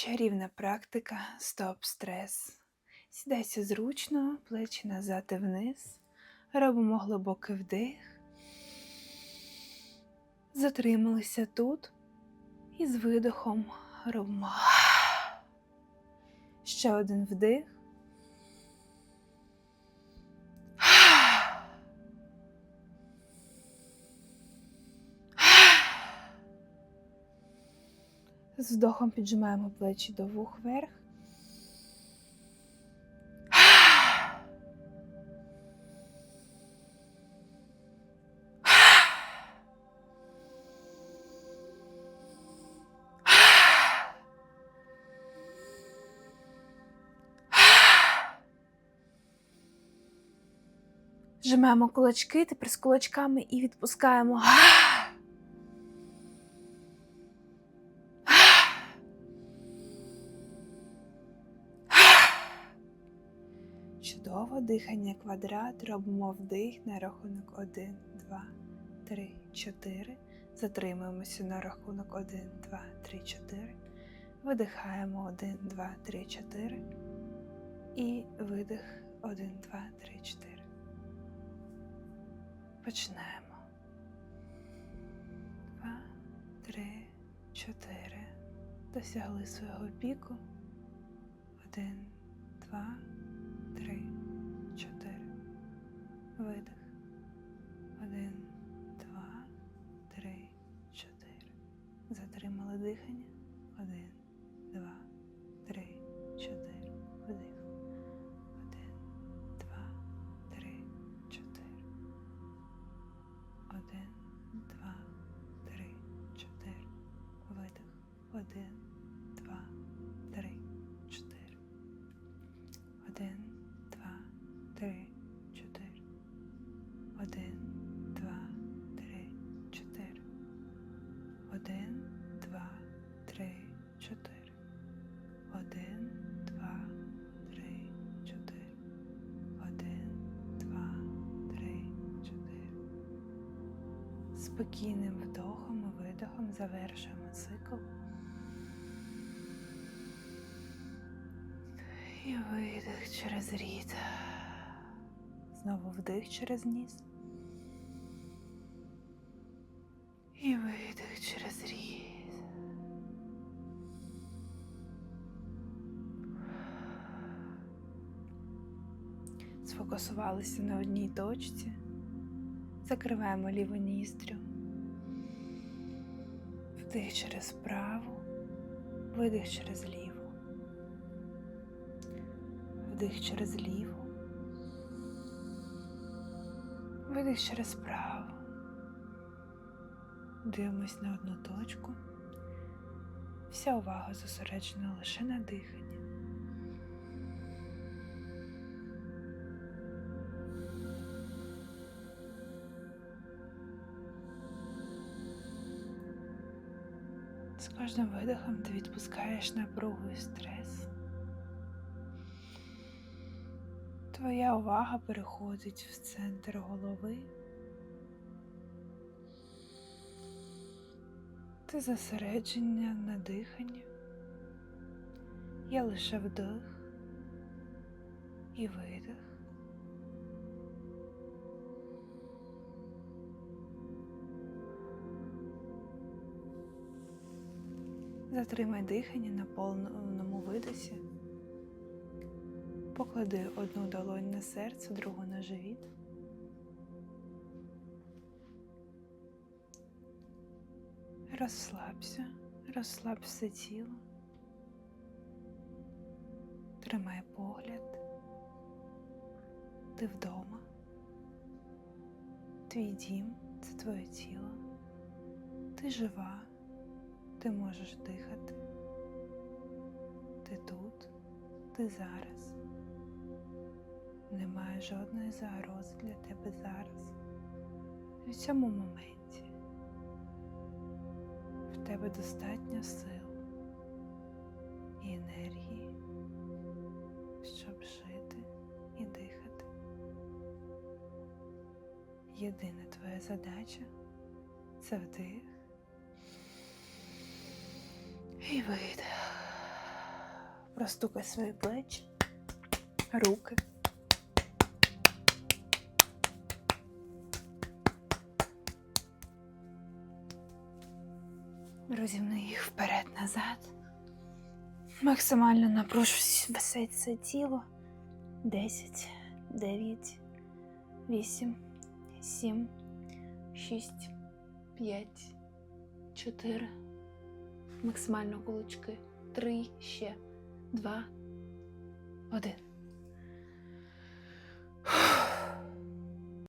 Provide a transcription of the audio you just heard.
Чарівна практика стоп-стрес. Сідайся зручно, плечі назад і вниз. Робимо глибокий вдих. Затрималися тут і з видихом робимо. Ще один вдих. З вдохом піджимаємо плечі до вух вверх. Зжимаємо кулачки, тепер з кулачками і відпускаємо. Чудово, дихання квадрат. Робимо вдих на рахунок 1, 2, 3, 4. Затримуємося на рахунок 1, 2, 3, 4. Видихаємо 1, 2, 3, 4. І видих 1, 2, 3, 4. Починаємо. 2, 3, 4. Досягли свого піку. 1, 2, три, чотири. Видих. Один, два, три, чотири. Затримали дихання. Один, два, три, чотири. Вдих. Один, два, три, чотири. Один, два, три, чотири. Видих. Один, Один, два, три, чотири. Один, два, три, чотири. Один, два, три, чотири. Один, два, три, чотири. Спокійним вдохом і видохом завершуємо цикл. І видих через рід. Знову вдих через ніс. Через рід. Сфокусувалися на одній точці. Закриваємо ліву ніздрю. Вдих через праву, видих через ліву. Вдих через ліву. Видих через праву. Дивимось на одну точку. Вся увага зосереджена лише на диханні. З кожним видихом ти відпускаєш напругу і стрес. Твоя увага переходить в центр голови. Ти зосередження на диханні. Є лише вдих і видих. Затримай дихання на повному видосі. Поклади одну долонь на серце, другу на живіт. Розслабся, розслаб все тіло. Тримай погляд. Ти вдома. Твій дім це твоє тіло. Ти жива, ти можеш дихати. Ти тут, ти зараз. Немає жодної загрози для тебе зараз. В цьому моменті тебе достатньо сил і енергії, щоб жити і дихати. Єдина твоя задача це вдих і видих. Розтукай свої плечі, руки. Розімни їх вперед-назад. Максимально напружуй все це тіло. Десять, дев'ять, вісім, сім, шість, п'ять, чотири. Максимально кулачки. Три, ще, два, один.